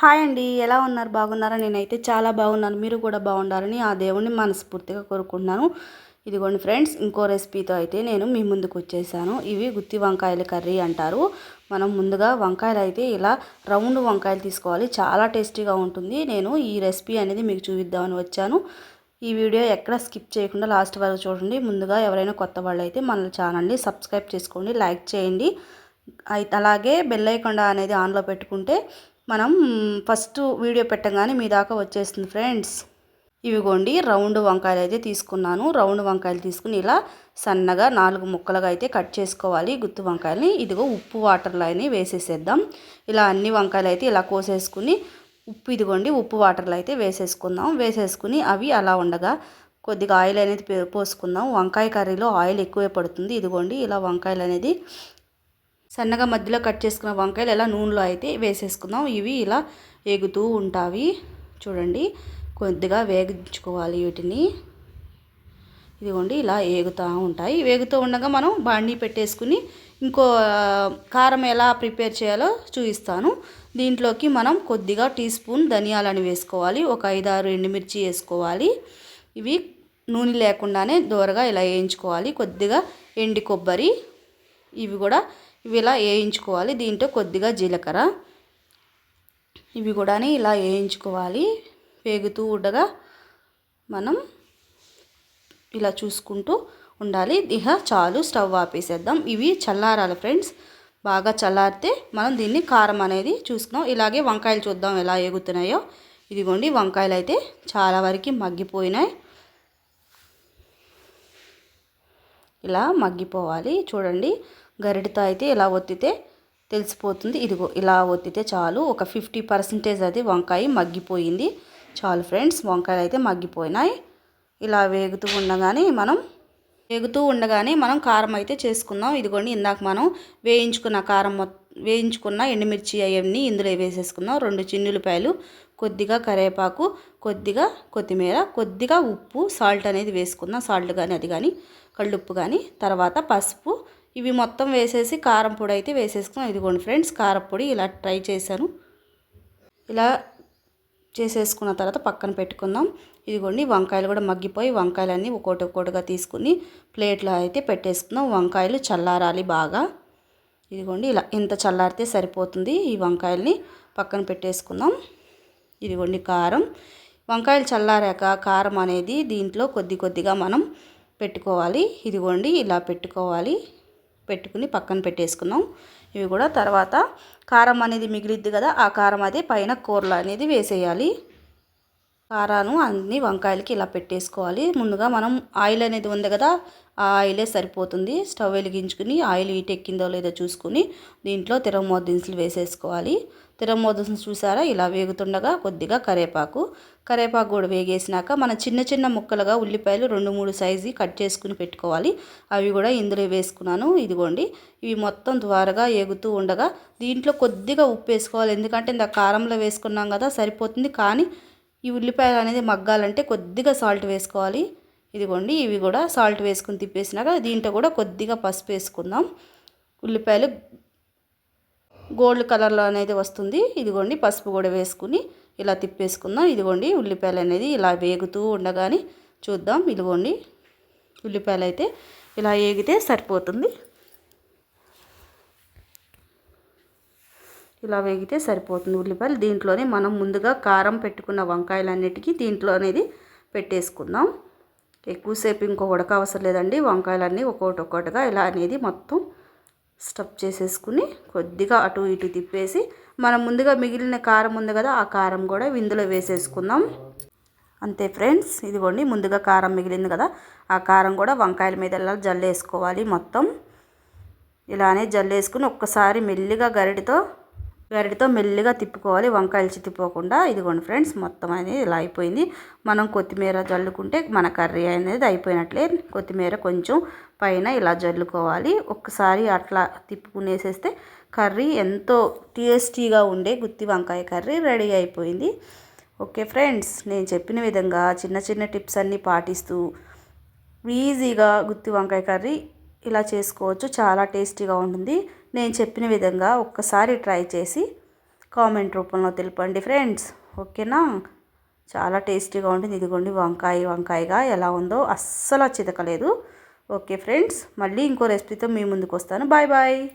Hi అండి. ఎలా ఉన్నారు? బాగున్నారా? నేనైతే చాలా బాగున్నాను. మీరు కూడా బాగుండాలని ఆ దేవుణ్ణి మనస్ఫూర్తిగా కోరుకుంటున్నాను. ఇదిగోండి ఫ్రెండ్స్ ఇంకో రెసిపీతో అయితే నేను మీ ముందుకు వచ్చేసాను. ఇవి గుత్తి వంకాయల కర్రీ అంటారు. మనం ముందుగా వంకాయలు అయితే ఇలా రౌండ్ వంకాయలు తీసుకోవాలి. చాలా టేస్టీగా ఉంటుంది. నేను ఈ రెసిపీ అనేది మీకు చూపిద్దామని వచ్చాను. ఈ వీడియో ఎక్కడ స్కిప్ చేయకుండా లాస్ట్ వరకు చూడండి. ముందుగా ఎవరైనా కొత్త వాళ్ళు అయితే మన ఛానల్ని సబ్స్క్రైబ్ చేసుకోండి. లైక్ చేయండి. అలాగే బెల్ ఐకాన్ అనేది ఆన్లో పెట్టుకుంటే మనం ఫస్ట్ వీడియో పెట్టగానే మీ దాకా వచ్చేస్తుంది ఫ్రెండ్స్. ఇవిగోండి రౌండ్ వంకాయలు అయితే తీసుకున్నాను. రౌండ్ వంకాయలు తీసుకుని ఇలా సన్నగా నాలుగు ముక్కలుగా అయితే కట్ చేసుకోవాలి. గుత్తి వంకాయలని ఇదిగో ఉప్పు వాటర్లో అని వేసేసేద్దాం. ఇలా అన్ని వంకాయలు అయితే ఇలా కోసేసుకుని ఉప్పు ఇదిగోండి ఉప్పు వాటర్లో అయితే వేసేసుకుందాం. వేసేసుకుని అవి అలా ఉండగా కొద్దిగా ఆయిల్ అనేది పోసుకుందాం. వంకాయ కర్రీలో ఆయిల్ ఎక్కువే పడుతుంది. ఇదిగోండి ఇలా వంకాయలు అనేది సన్నగా మధ్యలో కట్ చేసుకున్న వంకాయలు ఇలా నూనెలో అయితే వేసేసుకుందాం. ఇవి ఇలా ఎగుతూ ఉంటాయి చూడండి కొద్దిగా వేగించుకోవాలి వీటిని. ఇదిగోండి ఇలా వేగుతూ ఉంటాయి. వేగుతూ ఉండగా మనం బాండీ పెట్టేసుకుని ఇంకో కారం ఎలా ప్రిపేర్ చేయాలో చూపిస్తాను. దీంట్లోకి మనం కొద్దిగా టీ స్పూన్ ధనియాలని వేసుకోవాలి. ఒక ఐదారు ఎండుమిర్చి వేసుకోవాలి. ఇవి నూనె లేకుండానే దూరగా ఇలా వేయించుకోవాలి. కొద్దిగా ఎండి కొబ్బరి. ఇవి కూడా ఇవి ఇలా వేయించుకోవాలి. దీంట్లో కొద్దిగా జీలకర్ర. ఇవి కూడా ఇలా వేయించుకోవాలి. వేగుతూ ఉండగా మనం ఇలా చూసుకుంటూ ఉండాలి. ఇహ చాలు స్టవ్ ఆపేసేద్దాం. ఇవి చల్లారాలి ఫ్రెండ్స్. బాగా చల్లారితే మనం దీన్ని కారం అనేది చూసుకున్నాం ఇలాగే వంకాయలు చూద్దాం ఎలా ఎగుతున్నాయో ఇదిగోండి వంకాయలు అయితే చాలా వరకు మగ్గిపోయినాయి. ఇలా మగ్గిపోవాలి. చూడండి గరిటతో అయితే ఇలా ఒత్తితే తెలిసిపోతుంది. ఇదిగో ఇలా ఒత్తితే చాలు. ఒక ఫిఫ్టీ పర్సెంటేజ్ అది వంకాయ మగ్గిపోయింది. చాలు ఫ్రెండ్స్ వంకాయలు అయితే మగ్గిపోయినాయి. ఇలా వేగుతూ ఉండగానే మనం వేగుతూ ఉండగానే మనం కారం అయితే చేసుకుందాం. ఇదిగోండి ఇందాక మనం వేయించుకున్న కారం వేయించుకున్న ఎండుమిర్చి అవన్నీ ఇందులో వేసేసుకుందాం. రెండు చిన్నులపాయలు కొద్దిగా కరివేపాకు కొద్దిగా కొత్తిమీర కొద్దిగా ఉప్పు సాల్ట్ అనేది వేసుకుందాం. సాల్ట్ కానీ అది కానీ కళ్ళుప్పు కానీ తర్వాత పసుపు ఇవి మొత్తం వేసేసి కారం పొడి అయితే వేసేసుకున్నాం. ఇదిగోండి ఫ్రెండ్స్ కారపొడి ఇలా ట్రై చేశాను. ఇలా చేసేసుకున్న తర్వాత పక్కన పెట్టుకుందాం. ఇదిగోండి వంకాయలు కూడా మగ్గిపోయి వంకాయలన్నీ ఒక్కోటి ఒక్కోటిగా తీసుకుని ప్లేట్లో అయితే పెట్టేసుకుందాం. వంకాయలు చల్లారాలి బాగా. ఇదిగోండి ఇలా ఇంత చల్లారితే సరిపోతుంది ఈ వంకాయల్ని. పక్కన పెట్టేసుకుందాం. ఇదిగోండి కారం. వంకాయలు చల్లారాక కారం అనేది దీంట్లో కొద్ది కొద్దిగా మనం పెట్టుకోవాలి. ఇదిగోండి ఇలా పెట్టుకోవాలి. పెట్టుకుని పక్కన పెట్టేసుకున్నాం ఇవి కూడా తర్వాత కారం అనేది మిగిలిద్ది కదా ఆ కారం అది పైన కూరలు అనేది వేసేయాలి. కారాను అన్ని వంకాయలకి ఇలా పెట్టేసుకోవాలి. ముందుగా మనం ఆయిల్ అనేది ఉంది కదా ఆ ఆయిలే సరిపోతుంది. స్టవ్ వెలిగించుకుని ఆయిల్ ఇటు ఎక్కిందో లేదో చూసుకుని దీంట్లో తిరమోద దినుసులు వేసేసుకోవాలి. తిరమోద దినుసులు చూసారా? ఇలా వేగుతుండగా కొద్దిగా కరేపాకు. కరేపాకు కూడా వేగేసినాక మన చిన్న చిన్న ముక్కలుగా ఉల్లిపాయలు రెండు మూడు సైజు కట్ చేసుకుని పెట్టుకోవాలి. అవి కూడా ఇందులో వేసుకున్నాను. ఇదిగోండి. ఇవి మొత్తం ద్వారగా ఏగుతూ ఉండగా దీంట్లో కొద్దిగా ఉప్పు వేసుకోవాలి. ఎందుకంటే ఇంత కారంలో వేసుకున్నాం కదా సరిపోతుంది. కానీ ఈ ఉల్లిపాయలు అనేది మగ్గాలంటే కొద్దిగా సాల్ట్ వేసుకోవాలి. ఇదిగోండి ఇవి కూడా సాల్ట్ వేసుకుని తిప్పేసినాక దీంట్లో కూడా కొద్దిగా పసుపు వేసుకుందాం. ఉల్లిపాయలు గోల్డ్ కలర్లో అనేది వస్తుంది. ఇదిగోండి పసుపు కూడా వేసుకుని ఇలా తిప్పేసుకుందాం. ఇదిగోండి ఉల్లిపాయలు అనేది ఇలా వేగుతూ ఉండగానే చూద్దాం. ఇదిగోండి ఉల్లిపాయలు అయితే ఇలా వేగితే సరిపోతుంది. ఇలా వేగితే సరిపోతుంది ఉల్లిపాయలు. దీంట్లోనే మనం ముందుగా కారం పెట్టుకున్న వంకాయలన్నిటికీ దీంట్లో అనేది పెట్టేసుకుందాం. ఎక్కువసేపు ఇంకో ఉడక అవసరం లేదండి. వంకాయలన్నీ ఒక్కొక్కటి ఒక్కొక్కటిగా ఇలా అనేది మొత్తం స్టఫ్ చేసేసుకుని కొద్దిగా అటు ఇటు తిప్పేసి మనం ముందుగా మిగిలిన కారం ఉంది కదా ఆ కారం కూడా ఇందులో వేసేసుకుందాం. అంతే ఫ్రెండ్స్ ఇదిగోండి ముందుగా కారం మిగిలింది కదా ఆ కారం కూడా వంకాయల మీద ఇలా జల్లేసుకోవాలి మొత్తం. ఇలానే జల్లేసుకుని ఒక్కసారి మెల్లిగా గరిటితో గరిటతో మెల్లిగా తిప్పుకోవాలి. వంకాయలు చితిపోకుండా ఇదిగోండి ఫ్రెండ్స్ మొత్తం అనేది ఇలా అయిపోయింది. మనం కొత్తిమీర జల్లుకుంటే మన కర్రీ అనేది అయిపోయినట్లే. కొత్తిమీర కొంచెం పైన ఇలా జల్లుకోవాలి. ఒక్కసారి అట్లా తిప్పుకునేసేస్తే కర్రీ ఎంతో టేస్టీగా ఉండే గుత్తి వంకాయ కర్రీ రెడీ అయిపోయింది. ఓకే ఫ్రెండ్స్ నేను చెప్పిన విధంగా చిన్న చిన్న టిప్స్ అన్నీ పాటిస్తూ ఈజీగా గుత్తి వంకాయ కర్రీ ఇలా చేసుకోవచ్చు. చాలా టేస్టీగా ఉంటుంది. నేను చెప్పిన విధంగా ఒక్కసారి ట్రై చేసి కామెంట్ రూపంలో తెలపండి ఫ్రెండ్స్. ఓకేనా? చాలా టేస్టీగా ఉంటుంది. ఇదిగోండి వంకాయ వంకాయగా ఎలా ఉందో అస్సలు చితకలేదు. ఓకే ఫ్రెండ్స్ మళ్ళీ ఇంకో రెసిపీతో మీ ముందుకు వస్తాను. Bye bye.